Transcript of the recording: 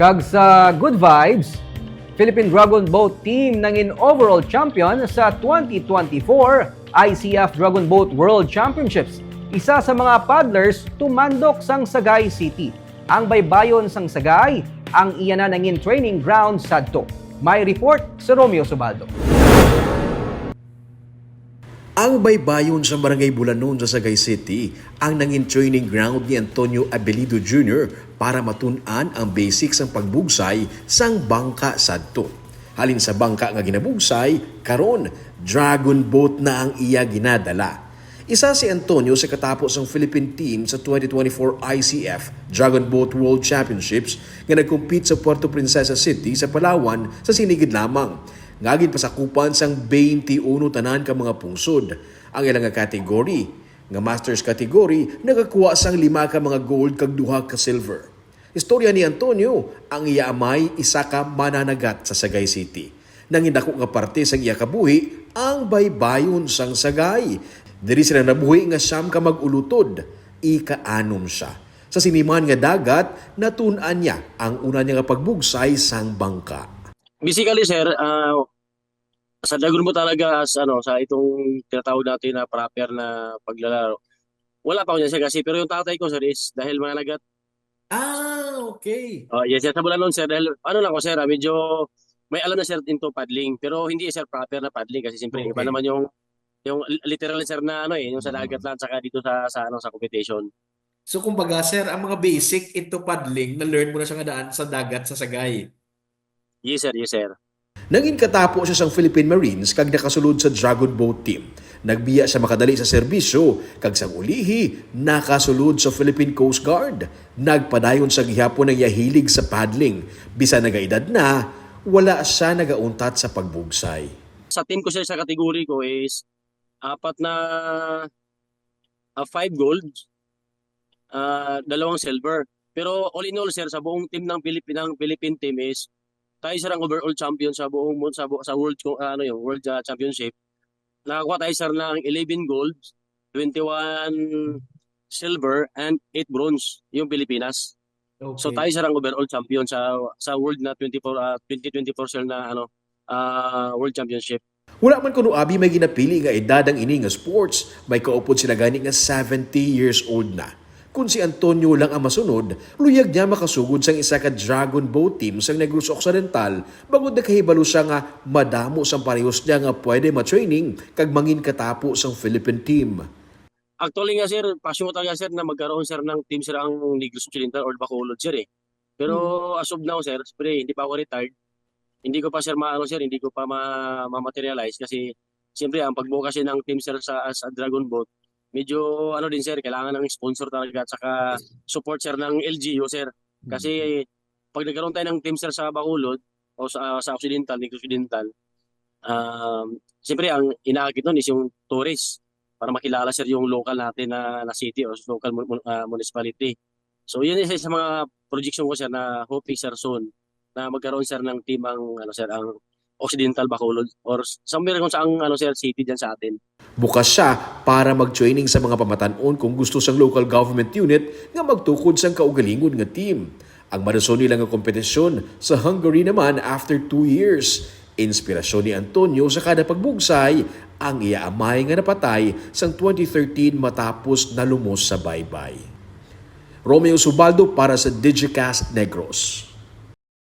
Kag sa Good Vibes, Philippine Dragon Boat Team nangin overall champion sa 2024 ICF Dragon Boat World Championships. Isa sa mga paddlers tumandok sang Sagay City. Ang baybayon sang Sagay, ang iyan na nangin training ground sadto. May report sa Romeo Subaldo. Ang baybayon sa Barangay Bulanon sa Sagay City ang nangin training ground ni Antonio Abelido Jr. para matunan ang basics ng pagbugsay sang bangka sadto. Halin sa bangka nga ginabugsay, karon dragon boat na ang iya ginadala. Isa si Antonio sa katapos ng Philippine team sa 2024 ICF Dragon Boat World Championships nga nagkumpit sa Puerto Princesa City sa Palawan sa sinigid lamang. Ngagid pasakupan sang 21 tanan ka mga pungsod. Ang ilang nga category, nga masters category, nakakuha sang lima ka mga gold kag duha ka silver. Istorya ni Antonio, ang iya amay isa ka mananagat sa Sagay City. Nangindako nga parte sang iya kabuhi, ang baybayon sang Sagay. Diri sila nabuhi nga siyam ka magulutod, ika-anom siya. Sa siniman nga dagat, natunan niya ang una niya nga pagbugsay sang bangka. Basically, sir, ah, sa Dragon mo talaga as, ano, sa itong tinatawag natin na proper na paglalaro. Wala pa ako niyan sir kasi pero yung tatay ko sir is dahil managat. Ah, okay. Oh, yes, sir, sa Bulanon sir dahil ano lang ko sir, ah, medyo may alam na sir into paddling pero hindi sir proper na paddling kasi siyempre iba Okay. naman yung yung literal sir na ano eh, yung sa dagat lang saka dito sa sa ano sa competition. So kumbaga sir, ang mga basic into paddling na learn mo na siya nga daan sa dagat sa Sagay. Yes sir, yes sir. Nangin katapo siya sang Philippine Marines kag nakasulod sa Dragon Boat Team. Nagbiya siya makadali sa serbisyo kag sang ulihi nakasulod sa Philippine Coast Guard. Nagpadayon sa gihapon ng yahilig sa paddling. Bisa nagaedad na, wala siya nagauntat sa pagbugsay. Sa team ko sir sa kategory ko is apat na ah, five gold, ah, dalawang silver. Pero all in all sir sa buong team ng Philippine Philippine team is tayo sir ang overall champion sa buong mon- sa, bu- sa world ah, ano yung world ah, championship. Nakakuha tayo sir ng 11 gold, 21 silver and 8 bronze yung Pilipinas. So tayo sir ang overall champion sa sa world na 24 ah, 2024 sir na ano ah, world championship. Wala man kuno abi may ginapili nga edad ang ini nga sports, may kaupod sila gani nga 70 years old na. Kung si Antonio lang ang masunod, luyag niya makasugod sang isa ka Dragon Boat team sang Negros Occidental bagod na kahibalo siya nga madamo sang parehos niya nga pwede ma-training kag mangin katapo sang Philippine team. Actually nga sir, passion ko talaga sir na magkaroon sir ng team sir ang Negros Occidental or Bacolod sir eh. Pero as of now sir, siyempre hindi pa ako retired. Hindi ko pa sir maano sir, hindi ko pa ma- ma-materialize kasi siyempre ang pagbuo kasi ng team sir sa as a Dragon Boat, medyo ano din sir, kailangan ng sponsor talaga at saka support sir ng LGU sir. Kasi pag nagkaroon tayo ng team sir sa Bacolod o sa, sa Occidental, Negros Occidental, um, siyempre ang inaakit nun is yung tourist para makilala sir yung local natin na, na city or local ah, municipality. So yun isa sa mga projection ko sir na hoping sir soon na magkaroon sir ng team ang ano sir ang Occidental Bacolod or somewhere kung saan ano sir city diyan sa atin. Bukas siya para mag-training sa mga pamatanon kung gusto sang local government unit nga magtukod sang kaugalingon nga team. Ang marason nila nga kompetisyon sa Hungary naman after two years. Inspirasyon ni Antonio sa kada pagbugsay ang iya amay nga napatay sang 2013 matapos nalumos sa baybay. Romeo Subaldo para sa Digicast Negros.